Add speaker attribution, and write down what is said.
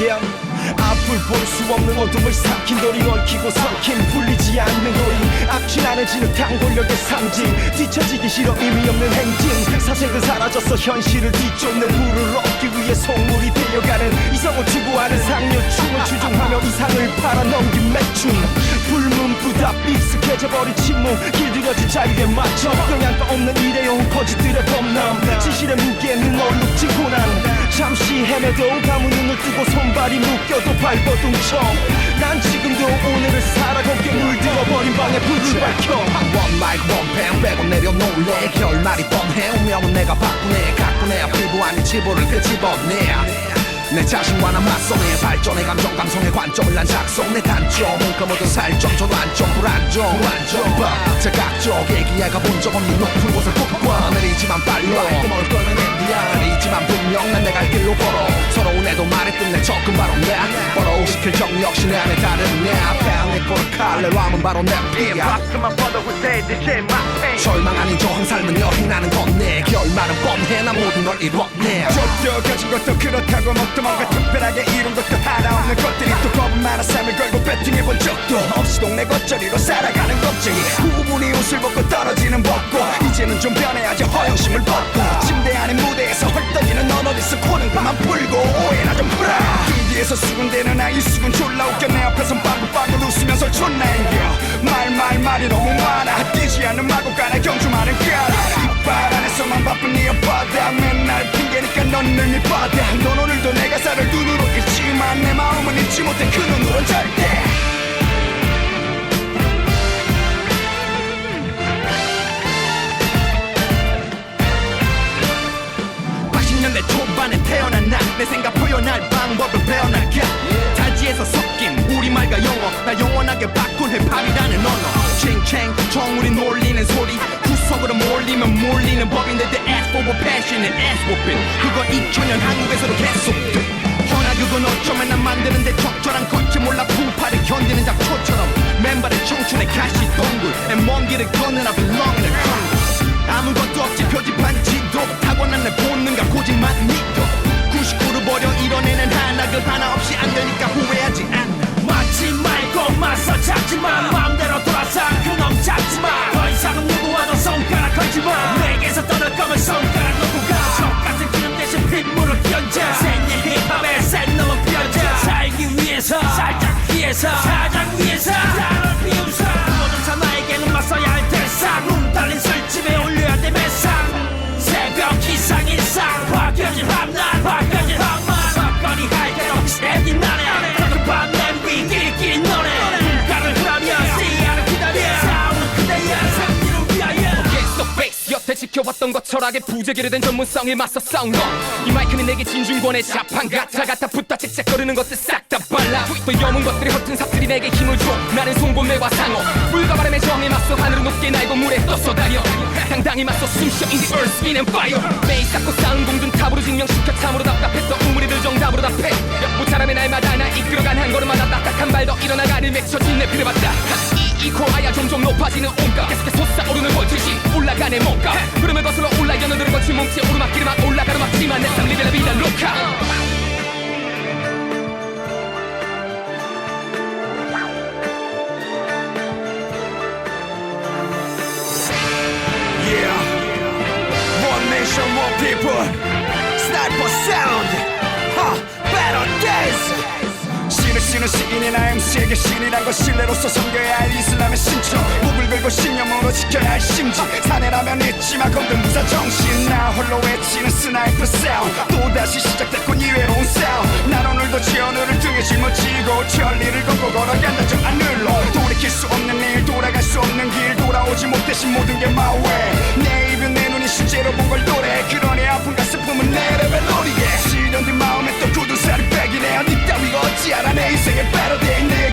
Speaker 1: yeah. 앞을 볼 수 없는 어둠을 삼킨 돌이 얽히고 섞인 풀리지 않는 고리 악취나는 진흙탕 권력의 상징 뒤처지기 싫어 의미 없는 행진 사색은 사라졌어 현실을 뒤쫓는 부를 얻기 위해 속물이 되어가는 이성을 추구하는 상류춤을 추종하며 이상을 팔아넘긴 매춘 불 문부답 익숙해져버린 침묵. 길들여진 자유에 맞춰. 영양가 없는 일회용 거짓들의 범람 진실의 무게는 얼룩진 고난. 잠시 헤매도 감은 눈을 뜨고 손발이 묶여도 발버둥 쳐난 지금도 오늘을 살아 곱게 물들어버린 방에 불을 밝혀.
Speaker 2: 원 마이크 원펜 빼고 내려놓을래. 결말이 뻔해. 운명은 내가 바꾸네. 가꾸네 피부 아닌 치부를 끄집어내 내 자신과 난 맞서네 발전의 감정 감성의 관점을 난 작성 내 단점은 그 모든 살점 안점 불안정 불안정. 제각적 얘기해가 본 적 없는 높은 곳을 꾹qua 내리지만 빨라 구멍을 뚫는 인디안 내리지만 분명 난내갈 길로 걸어. 서로 운에도 말했던 내 접근 바로 내 버러우 시킬 정 역시 내 안에 다른 내 팬의 포르칼레 람은 바로 내 피야. 절망 아닌 저항 삶은 여행 나는 건내 결말은 뻔해. 나 모든 걸 이뤘네.
Speaker 1: 쫓겨 가진 것도 그렇다고 먹도 뭔가 특별하게 이룬 것도 하나 없는 것들이 또 겁은 많아. 삶을 걸고 배팅해본 적도 없이 동네 겉절이로 살아가는 겁쟁이. 후분이 옷을 벗고 떨어지는 벗고. 이제는 좀 변해야지 허영심을 벗고. 침대 안에 무 대에서 헐떡이는 넌 어디서 코는 그만 풀고 오해나 좀 풀어. 등 뒤에서 수군대는 아이 수군 졸라 웃겨. 내 앞에선 빵긋빵긋 웃으면서 존나 앵겨. 말말 말이 너무 많아. 뛰지 않는 마구간에 경주만은 까라 이빨 안에서만 바쁜 네 오빠다. 맨날 핑계니까 넌늘 밑바다 넌 오늘도 내 가사를 눈으로 읽지만 내 마음은 읽지 못해 그 눈으론 절대
Speaker 3: 80년대 정우리 놀리는 소리. 구석으로 몰리면 몰리는 법인데 The ass for passion and ass whooping. 그거 2000년 한국에서도 계속돼. 허나 그건 어쩌면 난 만드는데 적절한 것지 몰라. 풍파를 견디는 잡초처럼 맨발의 청춘의 가시 동굴 먼 길을 걷는 I belong in a jungle 아무것도 없지 표지판 지도. 타고난 내 본능과 고집만 믿어. 99를 버려. 이뤄내는 하나 그 하나 없이 안 되니까
Speaker 4: 맞지 잡지마 마음대로 돌아서 그놈 잡지마 더 이상은 누구와도 손가락 걸지마 내게서 떠날 거면 손가락 놓고 가. 족 같은 기름 대신 핏물을 끼얹어 생일 힙합에 센 놈은 피얹어 살기 위해서 살짝 피해서
Speaker 3: face 여것 철학의 부재기를 된 전문성에 맞서 싸운 너이 마이크는 내게 진중권의 자판. 같아 같아 붙다 칙칙거리는 것들 싹 다 발라. 또 여문 것들이 허튼 삽들이 내게 힘을 줘. 나는 송곳매와 상어. 물과 바람의 저항에 맞서 하늘을 높게 날고 물에 떠서 다녀. 당당히 맞서 숨쉬어 in the earth spin and fire. 매일 쌓고 쌓은 공든 탑으로 증명시켜 참으로 답답했어. 우물이들 정답으로 답해. 무차람의 날마다 나 이끌어간 한 걸음마다 딱딱한 발 더 일어나가는 맺혀진 내 필을 받다. 이 코아야 점점 높아지는 온가 계속해 솟아오르는 볼트시 올라가네 뭔가. 흐름을 거슬러 올라 연어들은 거친 몸체 오르막길을 막 올라가는 막지만 내 상리벨라 비단 로카.
Speaker 1: Yeah. One nation one people 쓰는 시인이나 MC에게 신이란 건 신뢰로서 섬겨야 할 이슬람의 신처. 목을 걸고 신념으로 지켜야 할 심지. 사내라면 잊지마 건든 무사 정신. 나 홀로 외치는 스나이퍼 사운드 또다시 시작됐군 이 외로운 사운드 난 오늘도 지연우를 등에 짊어지고 천리를 걷고 걸어간다 저 하늘로. 돌이킬 수 없는 일 돌아갈 수 없는 길. 돌아오지 못해신 모든 게 way 놀이에 시련된 마음에 또